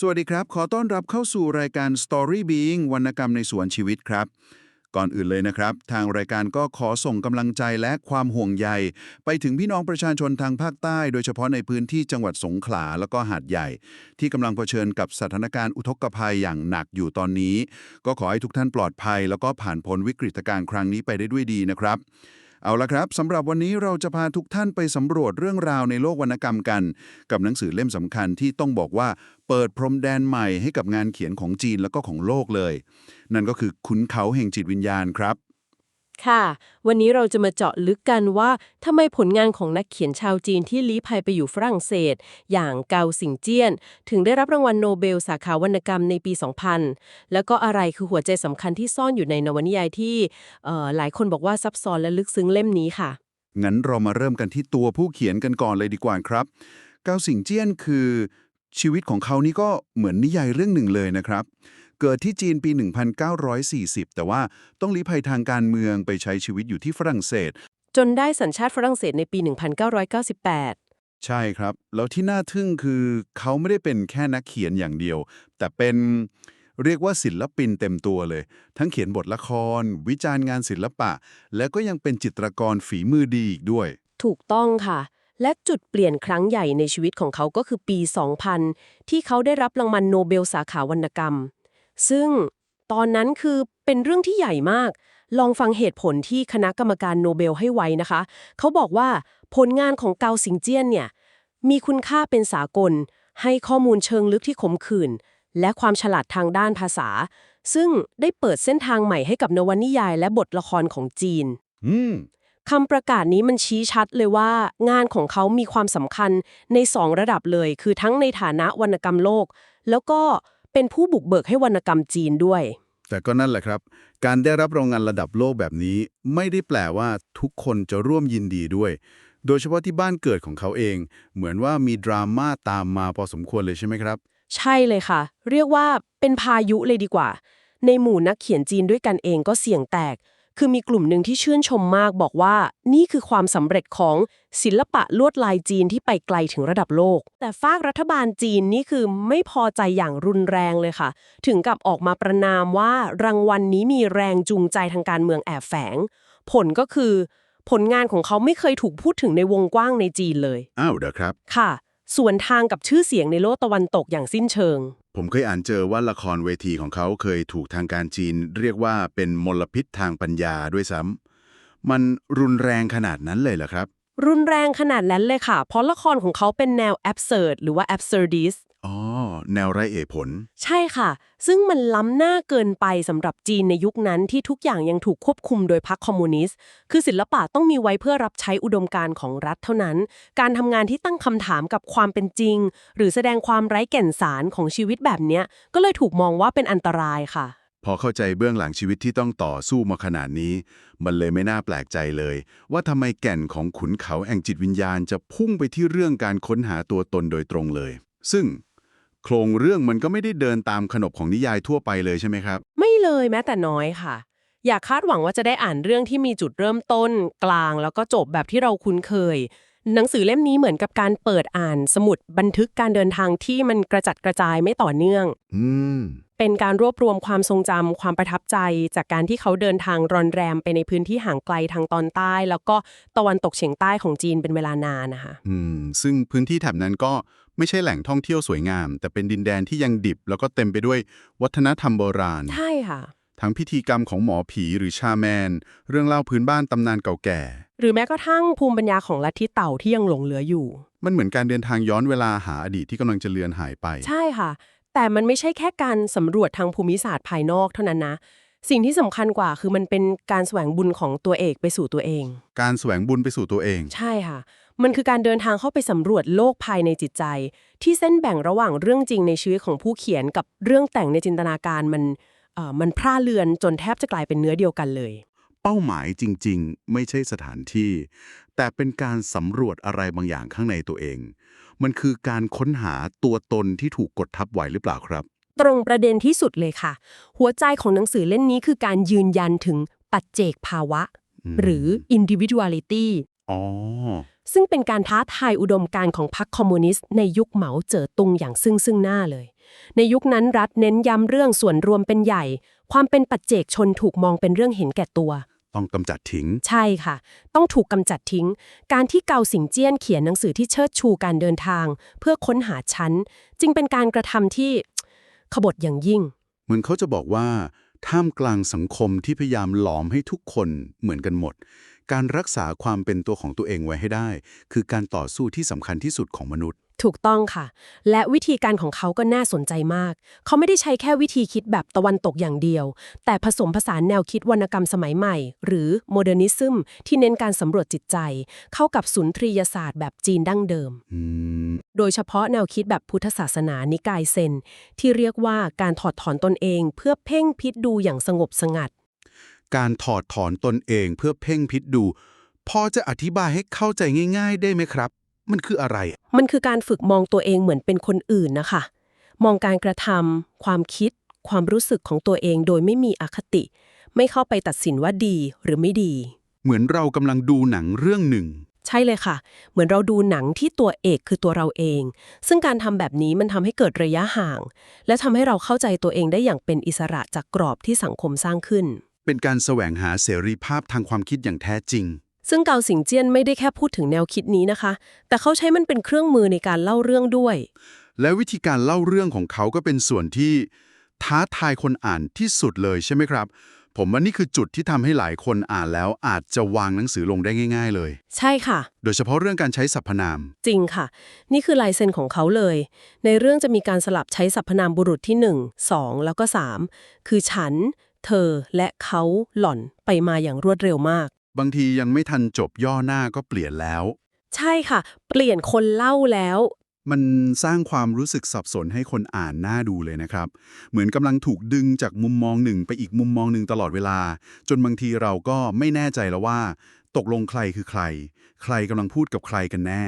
สวัสดีครับ ขอต้อนรับเข้าสู่รายการ Story Being วรรณกรรมในสวนชีวิตครับ ก่อนอื่นเลยนะครับ ทางรายการก็ขอส่งกำลังใจและความห่วงใย ไปถึงพี่น้องประชาชนทางภาคใต้ โดยเฉพาะในพื้นที่จังหวัดสงขลาแล้วก็หาดใหญ่ ที่กำลังเผชิญกับสถานการณ์อุทกภัยอย่างหนักอยู่ตอนนี้ ก็ขอให้ทุกท่านปลอดภัย แล้วก็ผ่านพ้นวิกฤตการณ์ครั้งนี้ไปได้ด้วยดีนะครับ เอาละครับสำหรับวันนี้เราจะพาทุกท่านไปสำรวจเรื่องราวในโลกวรรณกรรมกัน กับหนังสือเล่มสำคัญที่ต้องบอกว่าเปิดพรมแดนใหม่ให้กับงานเขียนของจีนแล้วก็ของโลกเลย นั่นก็คือขุนเขาแห่งจิตวิญญาณครับ ค่ะ วันนี้เราจะมาเจาะลึกกันว่าทำไมผลงานของนักเขียนชาวจีนที่ลี้ภัยไปอยู่ฝรั่งเศส อย่างเกาสิงเจี้ยน ถึงได้รับรางวัลโนเบลสาขาวรรณกรรมในปี 2000 แล้วก็อะไรคือหัวใจสำคัญที่ซ่อนอยู่ในนวนิยายที่เอ่อหลายคนบอกว่าซับซ้อนและลึกซึ้งเล่มนี้ค่ะ งั้นเรามาเริ่มกันที่ตัวผู้เขียนกันก่อนเลยดีกว่าครับ เกาสิงเจี้ยนคือชีวิตของเขานี่ก็เหมือนนิยายเรื่องหนึ่งเลยนะครับ เกิดที่จีนปี 1940 แต่ว่าต้องลี้ภัยทางการเมืองไปใช้ชีวิตอยู่ที่ฝรั่งเศส จนได้สัญชาติฝรั่งเศสในปี 1998 ใช่ครับ แล้วที่น่าทึ่งคือเขาไม่ได้เป็นแค่นักเขียนอย่างเดียว แต่เป็นเรียกว่าศิลปินเต็มตัวเลย ทั้งเขียนบทละคร วิจารณ์งานศิลปะ แล้วก็ยังเป็นจิตรกรฝีมือดีอีกด้วย ถูกต้องค่ะ และจุดเปลี่ยนครั้งใหญ่ในชีวิตของเขาก็คือปี 2000 ที่เขาได้รับรางวัลโนเบลสาขาวรรณกรรม ซึ่งตอนนั้นคือเป็นเรื่องที่ใหญ่มาก ลองฟังเหตุผลที่คณะกรรมการโนเบลให้ไว้นะคะ เขาบอกว่าผลงานของเกาสิงเจี้ยนเนี่ยมีคุณค่าเป็นสากล ให้ข้อมูลเชิงลึกที่ขมขื่นและความฉลาดทางด้านภาษา ซึ่งได้เปิดเส้นทางใหม่ให้กับนวนิยายและบทละครของจีนอืมคำประกาศนี้มันชี้ชัดเลยว่า งานของเขามีความสำคัญในสองระดับเลย คือทั้งในฐานะวรรณกรรมโลก แล้วก็ เป็นผู้บุกเบิกให้วรรณกรรมจีนด้วย แต่ก็นั่นแหละครับ การได้รับรางวัลระดับโลกแบบนี้ ไม่ได้แปลว่าทุกคนจะร่วมยินดีด้วย โดยเฉพาะที่บ้านเกิดของเขาเอง เหมือนว่ามีดราม่าตามมาพอสมควรเลยใช่ไหมครับ ใช่เลยค่ะ เรียกว่าเป็นพายุเลยดีกว่า ในหมู่นักเขียนจีนด้วยกันเองก็เสี่ยงแตก คือมีกลุ่มหนึ่งที่ชื่นชมมากบอกว่า นี่คือความสำเร็จของศิลปะลวดลายจีนที่ไปไกลถึงระดับโลก แต่ฝากรัฐบาลจีนนี่คือไม่พอใจอย่างรุนแรงเลยค่ะ ถึงกับออกมาประนามว่ารางวัลนนี้มีแรงจูงใจทางการเมืองแอบแฝง ผลก็คือ ผลงานของเขาไม่เคยถูกพูดถึงในวงกว้างในจีนเลย อ้าวเด้อครับ ค่ะ ส่วนทางกับชื่อเสียงในโลกตะวันตกอย่างสิ้นเชิง ผมเคยอ่านเจอว่าละครเวทีของเขาเคยถูกทางการจีน เรียกว่าเป็นมลพิษทางปัญญาด้วยซ้ำมันรุนแรงขนาดนั้นเลยเหรอครับ รุนแรงขนาดนั้นเลยค่ะ เพราะละครของเขาเป็นแนว absurd หรือว่า absurdist อ๋อ แนวไร้เอผล ใช่ค่ะ ซึ่งมันล้ำหน้าเกินไปสำหรับจีนในยุคนั้นที่ทุกอย่างยังถูกควบคุมโดยพรรคคอมมิวนิสต์ คือศิลปะต้องมีไว้เพื่อรับใช้อุดมการณ์ของรัฐเท่านั้น การทำงานที่ตั้งคำถามกับความเป็นจริง หรือแสดงความไร้แก่นสารของชีวิตแบบเนี้ย ก็เลยถูกมองว่าเป็นอันตรายค่ะ พอเข้าใจเบื้องหลังชีวิตที่ต้องต่อสู้มาขนาดนี้ มันเลยไม่น่าแปลกใจเลย ว่าทำไมแก่นของขุนเขาแห่งจิตวิญญาณจะพุ่งไปที่เรื่องการค้นหาตัวตนโดยตรงเลย ซึ่ง โครงเรื่องมันก็ไม่ได้เดินตามขนบของนิยายทั่วไปเลยใช่ไหมครับ ไม่เลยแม้แต่น้อยค่ะ อย่าคาดหวังว่าจะได้อ่านเรื่องที่มีจุดเริ่มต้น กลางแล้วก็จบแบบที่เราคุ้นเคย หนังสือเล่มนี้เหมือนกับการเปิดอ่านสมุดบันทึกการเดินทางที่มันกระจัดกระจายไม่ต่อเนื่อง อืม เป็นการรวบรวมความทรงจำความประทับใจ จากการที่เขาเดินทางรอนแรมไปในพื้นที่ห่างไกลทางตอนใต้ แล้วก็ตะวันตกเฉียงใต้ของจีนเป็นเวลานานนะคะอืมซึ่งพื้นที่แถบนั้นก็ไม่ใช่แหล่งท่องเที่ยวสวยงาม แต่เป็นดินแดนที่ยังดิบ แล้วก็เต็มไปด้วยวัฒนธรรมโบราณ ใช่ค่ะ ทั้งพิธีกรรมของหมอผีหรือชาแมน เรื่องเล่าพื้นบ้านตำนานเก่าแก่ หรือแม้กระทั่งภูมิปัญญาของลัทธิเต่าที่ยังหลงเหลืออยู่ มันเหมือนการเดินทางย้อนเวลาหาอดีตที่กำลังจะเลือนหายไป ใช่ค่ะ แต่มันไม่ใช่แค่การสำรวจทางภูมิศาสตร์ภายนอกเท่านั้นนะ สิ่งที่สำคัญกว่าคือมันเป็นการแสวงบุญของตัวเอกไปสู่ตัวเอง การแสวงบุญไปสู่ตัวเอง ใช่ค่ะ มันคือการเดินทางเข้าไปสำรวจโลกภายในจิตใจ ที่เส้นแบ่งระหว่างเรื่องจริงในชีวิตของผู้เขียนกับเรื่องแต่งในจินตนาการมันเอ่อมันพร่าเลือนจนแทบจะกลายเป็นเนื้อเดียวกันเลย เป้าหมายจริง ๆ ไม่ใช่สถานที่ แต่เป็นการสำรวจอะไรบางอย่างข้างในตัวเอง มันคือการค้นหาตัวตนที่ถูกกดทับไว้หรือเปล่าครับ ตรงประเด็นที่สุดเลยค่ะ หัวใจของหนังสือเล่มนี้คือการยืนยันถึงปัจเจกภาวะอืมหรือ individuality อ๋อซึ่งเป็นการท้าทายอุดมการณ์ของพรรคคอมมิวนิสต์ในยุคเหมาเจ๋อตุงอย่างซึ่งซึ่งหน้าเลย ในยุคนั้นรัฐเน้นย้ำเรื่องส่วนรวมเป็นใหญ่ ความเป็นปัจเจกชนถูกมองเป็นเรื่องเห็นแก่ตัว ต้องกำจัดทิ้ง ใช่ค่ะ ต้องถูกกำจัดทิ้ง การที่เกาสิงเจี้ยนเขียนหนังสือที่เชิดชูการเดินทาง เพื่อค้นหาชั้น จึงเป็นการกระทำที่ขบฏอย่างยิ่ง เหมือนเขาจะบอกว่า ท่ามกลางสังคมที่พยายามหลอมให้ทุกคนเหมือนกันหมด การรักษาความเป็นตัวของตัวเองไว้ให้ได้ คือการต่อสู้ที่สำคัญที่สุดของมนุษย์ ถูกต้องค่ะ และวิธีการของเขาก็น่าสนใจมาก เขาไม่ได้ใช้แค่วิธีคิดแบบตะวันตกอย่างเดียว แต่ผสมผสานแนวคิดวรรณกรรมสมัยใหม่ หรือโมเดิร์นิซึมที่เน้นการสำรวจจิตใจ เข้ากับสุนทรียศาสตร์แบบจีนดั้งเดิมอืมโดยเฉพาะแนวคิดแบบพุทธศาสนานิกายเซน ที่เรียกว่าการถอดถอนตนเอง เพื่อเพ่งพิษดูอย่างสงบสงัด การถอดถอนตนเองเพื่อเพ่งพิษดู พอจะอธิบายให้เข้าใจง่าย ๆ ได้ไหมครับ มันคืออะไร มันคือการฝึกมองตัวเองเหมือนเป็นคนอื่นนะคะ มองการกระทำความคิด ความรู้สึกของตัวเองโดยไม่มีอคติ ไม่เข้าไปตัดสินว่าดีหรือไม่ดี เหมือนเรากำลังดูหนังเรื่องหนึ่ง ใช่เลยค่ะ เหมือนเราดูหนังที่ตัวเอกคือตัวเราเอง ซึ่งการทำแบบนี้มันทำให้เกิดระยะห่าง และทำให้เราเข้าใจตัวเองได้อย่างเป็นอิสระจากกรอบที่สังคมสร้างขึ้น เป็นการแสวงหาเสรีภาพทางความคิดอย่างแท้จริง ซึ่งเกาสิงเจียนไม่ได้แค่พูดถึงแนวคิดนี้นะคะ แต่เขาใช้มันเป็นเครื่องมือในการเล่าเรื่องด้วย และวิธีการเล่าเรื่องของเขาก็เป็นส่วนที่ท้าทายคนอ่านที่สุดเลยใช่ไหมครับ ผมว่านี่คือจุดที่ทำให้หลายคนอ่านแล้วอาจจะวางหนังสือลงได้ง่าย ๆ เลย ใช่ค่ะ โดยเฉพาะเรื่องการใช้สรรพนาม จริงค่ะ นี่คือลายเซ็นของเขาเลย ในเรื่องจะมีการสลับใช้สรรพนามบุรุษที่ 1 2 แล้วก็ 3 คือฉัน เธอและเขาหล่อนไปมาอย่างรวดเร็วมาก บางทียังไม่ทันจบย่อหน้าก็เปลี่ยนแล้ว ใช่ค่ะ เปลี่ยนคนเล่าแล้ว มันสร้างความรู้สึกสับสนให้คนอ่านน่าดูเลยนะครับ เหมือนกำลังถูกดึงจากมุมมองหนึ่งไปอีกมุมมองหนึ่งตลอดเวลา จนบางทีเราก็ไม่แน่ใจแล้วว่า ตกลงใครคือใคร ใครกำลังพูดกับใครกันแน่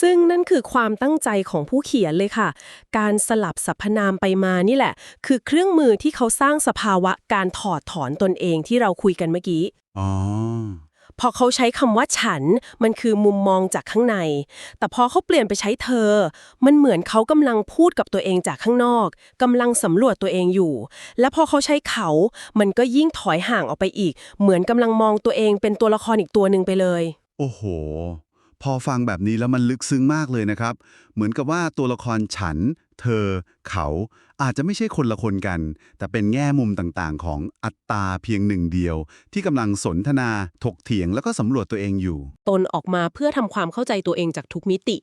ซึ่งนั่นคือความตั้งใจของผู้เขียนเลยค่ะ การสลับสรรพนามไปมานี่แหละ คือเครื่องมือที่เขาสร้างสภาวะการถอดถอนตนเองที่เราคุยกันเมื่อกี้อ๋อ พอเขาใช้คำว่าฉัน มันคือมุมมองจากข้างใน แต่พอเขาเปลี่ยนไปใช้เธอ มันเหมือนเขากำลังพูดกับตัวเองจากข้างนอกกำลังสำรวจตัวเองอยู่ และพอเขาใช้เขา มันก็ยิ่งถอยห่างออกไปอีก เหมือนกำลังมองตัวเองเป็นตัวละครอีกตัวหนึ่งไปเลย โอ้โห พอฟังแบบนี้แล้วมันลึกซึ้งมากเลยนะครับ เหมือนกับว่าตัวละครฉัน เธอ เขาอาจจะไม่ใช่คนละคนกัน แต่เป็นแง่มุมต่างๆ ของอัตตาเพียงหนึ่งเดียว ที่กำลังสนทนาถกเถียงแล้วก็สำรวจตัวเองอยู่ ตนออกมาเพื่อทำความเข้าใจตัวเองจากทุกมิติ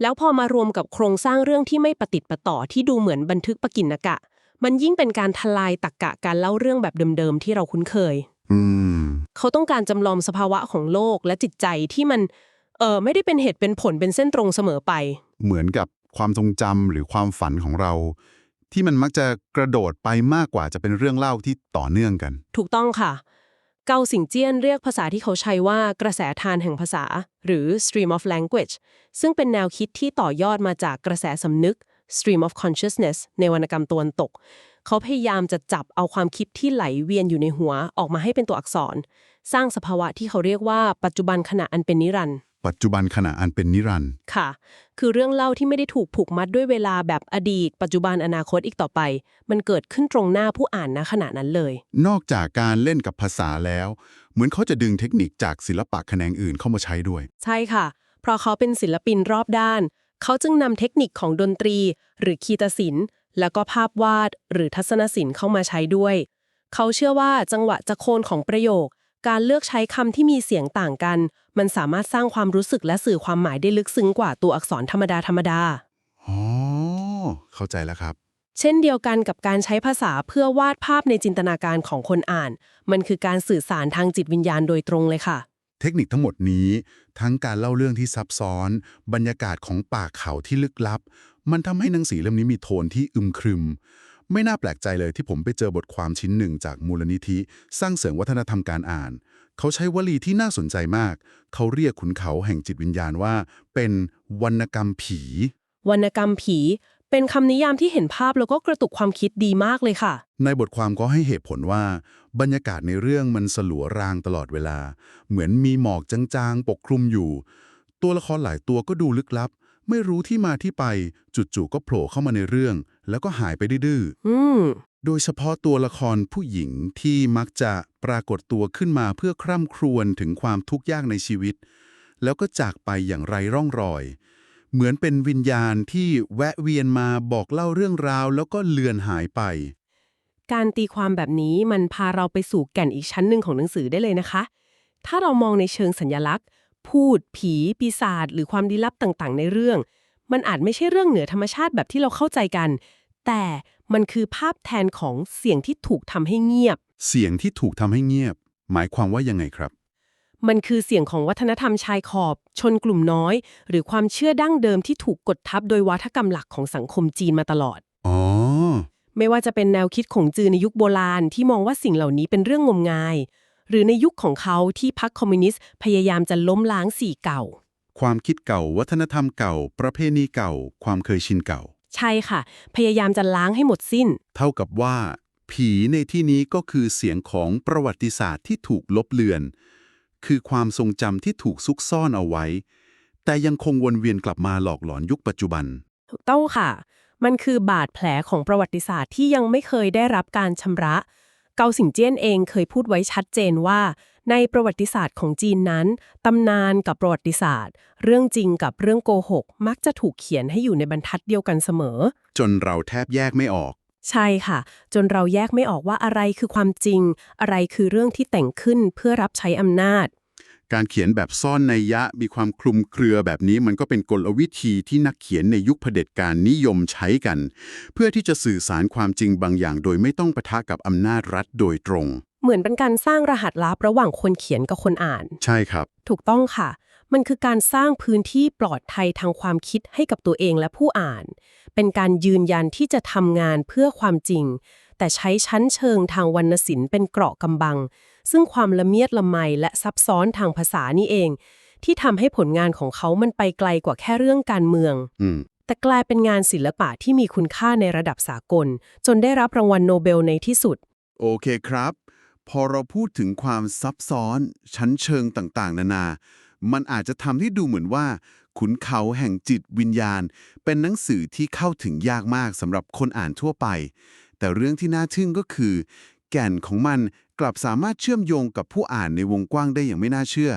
แล้วพอมารวมกับโครงสร้างเรื่องที่ไม่ประติดประต่อที่ดูเหมือนบันทึกปกิณกะ มันยิ่งเป็นการทลายตรกกะการเล่าเรื่องแบบเดิมๆที่เราคุ้นเคยอืมเขาต้องการจำลองสภาวะของโลกและจิตใจที่มันเออไม่ได้เป็นเหตุเป็นผลเป็นเส้นตรงเสมอไป เหมือนกับ ความทรงจำหรือความฝันของเรา ที่มันมักจะกระโดดไปมากกว่าจะเป็นเรื่องเล่าที่ต่อเนื่องกัน ถูกต้องค่ะ เกาสิงเจียนเรียกภาษาที่เขาใช้ว่ากระแสทานแห่งภาษา หรือ stream of language ซึ่งเป็นแนวคิดที่ต่อยอดมาจากกระแสสำนึก stream of consciousness ในวรรณกรรมตะวันตก เขาพยายามจะจับเอาความคิดที่ไหลเวียนอยู่ในหัวออกมาให้เป็นตัวอักษร สร้างสภาวะที่เขาเรียกว่าปัจจุบันขณะอันเป็นนิรันดร์ ปัจจุบันขณะอันเป็นนิรันดร์ค่ะ คือเรื่องเล่าที่ไม่ได้ถูกผูกมัดด้วยเวลาแบบอดีต ปัจจุบันอนาคตอีกต่อไป มันเกิดขึ้นตรงหน้าผู้อ่านณขณะนั้นเลย นอกจากการเล่นกับภาษาแล้ว เหมือนเขาจะดึงเทคนิคจากศิลปะแขนงอื่นเข้ามาใช้ด้วย ใช่ค่ะ เพราะเขาเป็นศิลปินรอบด้าน เขาจึงนำเทคนิคของดนตรี หรือคีตศิลป์แล้วก็ภาพวาด หรือทัศนศิลป์เข้ามาใช้ด้วย เขาเชื่อว่าจังหวะจะโคนของประโยค การเลือกใช้คำที่มีเสียงต่างกัน มันสามารถสร้างความรู้สึกและสื่อความหมายได้ลึกซึ้งกว่าตัวอักษรธรรมดาธรรมดาอ๋อเข้าใจแล้วครับ เช่นเดียวกันกับการใช้ภาษาเพื่อวาดภาพในจินตนาการของคนอ่าน มันคือการสื่อสารทางจิตวิญญาณโดยตรงเลยค่ะ เทคนิคทั้งหมดนี้ ทั้งการเล่าเรื่องที่ซับซ้อน บรรยากาศของป่าเขาที่ลึกลับ มันทำให้หนังสือเล่มนี้มีโทนที่อึมครึม ไม่น่าแปลกใจเลยที่ผมไปเจอบทความชิ้นหนึ่งจากมูลนิธิ สร้างเสริมวัฒนธรรมการอ่าน เขาใช้วลีที่น่าสนใจมาก เขาเรียกขุนเขาแห่งจิตวิญญาณว่า เป็นวรรณกรรมผี วรรณกรรมผี เป็นคำนิยามที่เห็นภาพแล้วก็กระตุกความคิดดีมากเลยค่ะ ในบทความก็ให้เหตุผลว่า บรรยากาศในเรื่องมันสลัวรางตลอดเวลา เหมือนมีหมอกจางๆ ปกคลุมอยู่ ตัวละครหลายตัวก็ดูลึกลับ ไม่รู้ที่มาที่ไป จู่ๆก็โผล่เข้ามาในเรื่อง แล้วก็หายไปดื้อๆอืมโดยเฉพาะตัวละครผู้หญิงที่มักจะปรากฏตัวขึ้นมาเพื่อคร่ำครวญถึงความทุกข์ยากในชีวิต แล้วก็จากไปอย่างไรร่องรอย เหมือนเป็นวิญญาณที่แวะเวียนมาบอกเล่าเรื่องราว แล้วก็เลือนหายไป การตีความแบบนี้มันพาเราไปสู่แก่นอีกชั้นหนึ่งของหนังสือได้เลยนะคะ ถ้าเรามองในเชิงสัญญลักษณ์ พูด ผี ปีศาจหรือความลี้ลับต่างๆ ในเรื่อง มันอาจไม่ใช่เรื่องเหนือธรรมชาติแบบที่เราเข้าใจกัน แต่มันคือภาพแทนของเสียงที่ถูกทำให้เงียบ เสียงที่ถูกทำให้เงียบ หมายความว่ายังไงครับ มันคือเสียงของวัฒนธรรมชายขอบ ชนกลุ่มน้อย หรือความเชื่อดั้งเดิมที่ถูกกดทับโดยวัฒกรรมหลักของสังคมจีนมาตลอด อ๋อ ไม่ว่าจะเป็นแนวคิดของจือในยุคโบราณที่มองว่าสิ่งเหล่านี้เป็นเรื่องงมงาย หรือในยุคของเขาที่พรรคคอมมิวนิสต์พยายามจะล้มล้างสีเก่า ความคิดเก่า วัฒนธรรมเก่า ประเพณีเก่า ความเคยชินเก่า ใช่ค่ะ พยายามจะล้างให้หมดสิ้น เท่ากับว่า ผีในที่นี้ก็คือเสียงของประวัติศาสตร์ที่ถูกลบเลือน คือความทรงจำที่ถูกซุกซ่อนเอาไว้ แต่ยังคงวนเวียนกลับมาหลอกหลอนยุคปัจจุบัน ถูกต้องค่ะ มันคือบาดแผลของประวัติศาสตร์ที่ยังไม่เคยได้รับการชำระ เกาสิงเจี้ยนเองเคยพูดไว้ชัดเจนว่า ในประวัติศาสตร์ของจีนนั้น ตำนานกับประวัติศาสตร์ เรื่องจริงกับเรื่องโกหก มักจะถูกเขียนให้อยู่ในบรรทัดเดียวกันเสมอ จนเราแทบแยกไม่ออก ใช่ค่ะ จนเราแยกไม่ออกว่าอะไรคือความจริง อะไรคือเรื่องที่แต่งขึ้นเพื่อรับใช้อำนาจ การเขียนแบบซ่อนในยยะมีความคลุมเครือแบบนี้มันก็เป็นกลวิธีที่นักเขียนในยุคเผด็จการนิยมใช้กัน เพื่อที่จะสื่อสารความจริงบางอย่าง โดยไม่ต้องปะทะกับอำนาจรัฐโดยตรง เหมือนเป็นการสร้างรหัสลับระหว่างคนเขียนกับคนอ่าน ใช่ครับ ถูกต้องค่ะ มันคือการสร้างพื้นที่ปลอดภัยทางความคิดให้กับตัวเองและผู้อ่าน เป็นการยืนยันที่จะทำงานเพื่อความจริง แต่ใช้ชั้นเชิงทางวรรณศิลป์เป็นเกราะกำบัง ซึ่งความละเมียดละไมและซับซ้อนทางภาษานี่เอง ที่ทำให้ผลงานของเขามันไปไกลกว่าแค่เรื่องการเมืองอืมแต่กลายเป็นงานศิลปะที่มีคุณค่าในระดับสากล จนได้รับรางวัลโนเบลในที่สุด โอเคครับ พอเราพูดถึงความซับซ้อน ชั้นเชิงต่างๆ นานา มันอาจจะทำให้ดูเหมือนว่า ขุนเขาแห่งจิตวิญญาณ เป็นหนังสือที่เข้าถึงยากมากสำหรับคนอ่านทั่วไป แต่เรื่องที่น่าทึ่งก็คือ แก่นของมันกลับสามารถเชื่อมโยงกับผู้อ่านในวงกว้างได้อย่างไม่น่าเชื่อ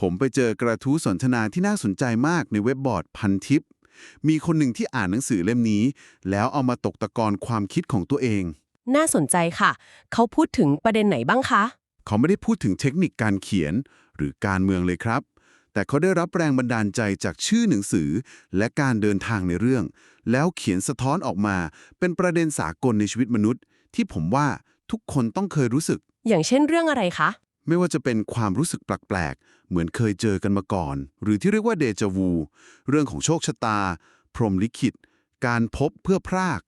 ผมไปเจอกระทู้สนทนาที่น่าสนใจมากในเว็บบอร์ดพันทิป มีคนหนึ่งที่อ่านหนังสือเล่มนี้ แล้วเอามาตกตะกอนความคิดของตัวเอง น่าสนใจค่ะ เขาพูดถึงประเด็นไหนบ้างคะ เขาไม่ได้พูดถึงเทคนิคการเขียน หรือการเมืองเลยครับ แต่เขาได้รับแรงบันดาลใจจากชื่อหนังสือ และการเดินทางในเรื่อง แล้วเขียนสะท้อนออกมาเป็นประเด็นสากลในชีวิตมนุษย์ ที่ผมว่าทุกคนต้องเคยรู้สึก อย่างเช่นเรื่องอะไรคะ ไม่ว่าจะเป็นความรู้สึกแปลกๆ เหมือนเคยเจอกันมาก่อน หรือที่เรียกว่าเดจาวู เรื่องของโชคชะตา พรหมลิขิต การพบเพื่อพราก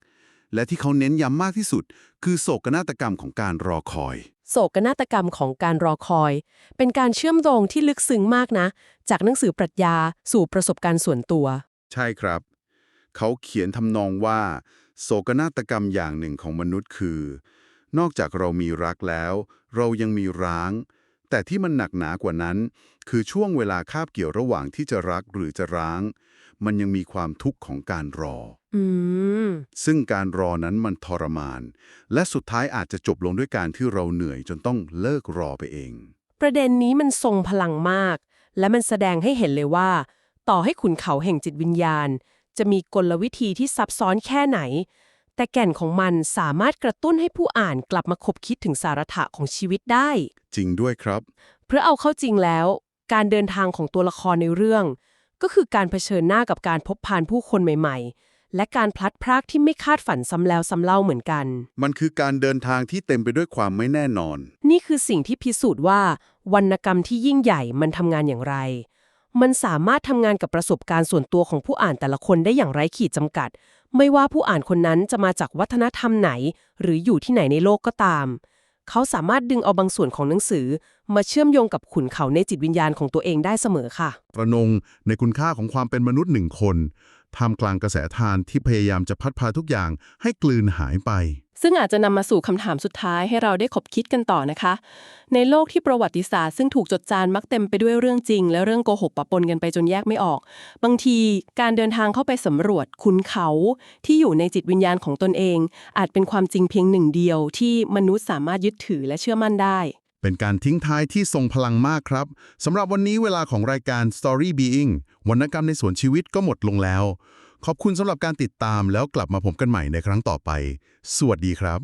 และที่เขาเน้นย้ำมากที่สุด คือโศกนาฏกรรมของการรอคอย โศกนาฏกรรมของการรอคอย เป็นการเชื่อมโยงที่ลึกซึ้งมากนะ จากหนังสือปรัชญาสู่ประสบการณ์ส่วนตัว ใช่ครับ เขาเขียนทำนองว่า โศกนาฏกรรมอย่างหนึ่งของมนุษย์คือ นอกจากเรามีรักแล้ว เรายังมีร้าง แต่ที่มันหนักหนากว่านั้น คือช่วงเวลาคาบเกี่ยวระหว่างที่จะรักหรือจะร้าง มันยังมีความทุกข์ของการรอ อืม ซึ่งการรอนั้นมันทรมาน และสุดท้ายอาจจะจบลงด้วยการที่เราเหนื่อยจนต้องเลิกรอไปเอง ประเด็นนี้มันทรงพลังมาก และมันแสดงให้เห็นเลยว่า ต่อให้ขุนเขาแห่งจิตวิญญาณ จะมีกลวิธีที่ซับซ้อนแค่ไหน แต่แก่นของมันสามารถกระตุ้นให้ผู้อ่านกลับมาคบคิดถึงสาระถะของชีวิตได้ จริงด้วยครับ เพื่อเอาเข้าจริงแล้ว การเดินทางของตัวละครในเรื่อง ก็คือการเผชิญหน้ากับการพบผ่านผู้คนใหม่ ๆ และการพลัดพรากที่ไม่คาดฝันซ้ำแล้วซ้ำเล่าเหมือนกัน มันคือการเดินทางที่เต็มไปด้วยความไม่แน่นอน นี่คือสิ่งที่พิสูจน์ว่า วรรณกรรมที่ยิ่งใหญ่มันทำงานอย่างไร มันสามารถทำงานกับประสบการณ์ส่วนตัวของผู้อ่านแต่ละคนได้อย่างไร้ขีดจำกัด ไม่ว่าผู้อ่านคนนั้นจะมาจากวัฒนธรรมไหน หรืออยู่ที่ไหนในโลกก็ตาม เขาสามารถดึงเอาบางส่วนของหนังสือ มาเชื่อมโยงกับขุนเขาในจิตวิญญาณของตัวเองได้เสมอค่ะ ประนงในคุณค่าของความเป็นมนุษย์หนึ่งคน ท่ามกลางกระแสทานที่พยายามจะพัดพาทุกอย่างให้กลืนหายไป ซึ่งอาจจะนำมาสู่คำถามสุดท้ายให้เราได้ขบคิดกันต่อนะคะ ในโลกที่ประวัติศาสตร์ซึ่งถูกจดจานมักเต็มไปด้วยเรื่องจริง และเรื่องโกหกปะปนกันไปจนแยกไม่ออก บางทีการเดินทางเข้าไปสำรวจขุนเขา ที่อยู่ในจิตวิญญาณของตนเอง อาจเป็นความจริงเพียงหนึ่งเดียวที่มนุษย์สามารถยึดถือและเชื่อมั่นได้ เป็นการทิ้งท้ายที่ทรงพลังมากครับสำหรับวันนี้เวลาของรายการ Story Being วรรณกรรมในสวนชีวิตก็หมดลงแล้ว ขอบคุณสำหรับการติดตามแล้วกลับมาพบกันใหม่ในครั้งต่อไป สวัสดีครับ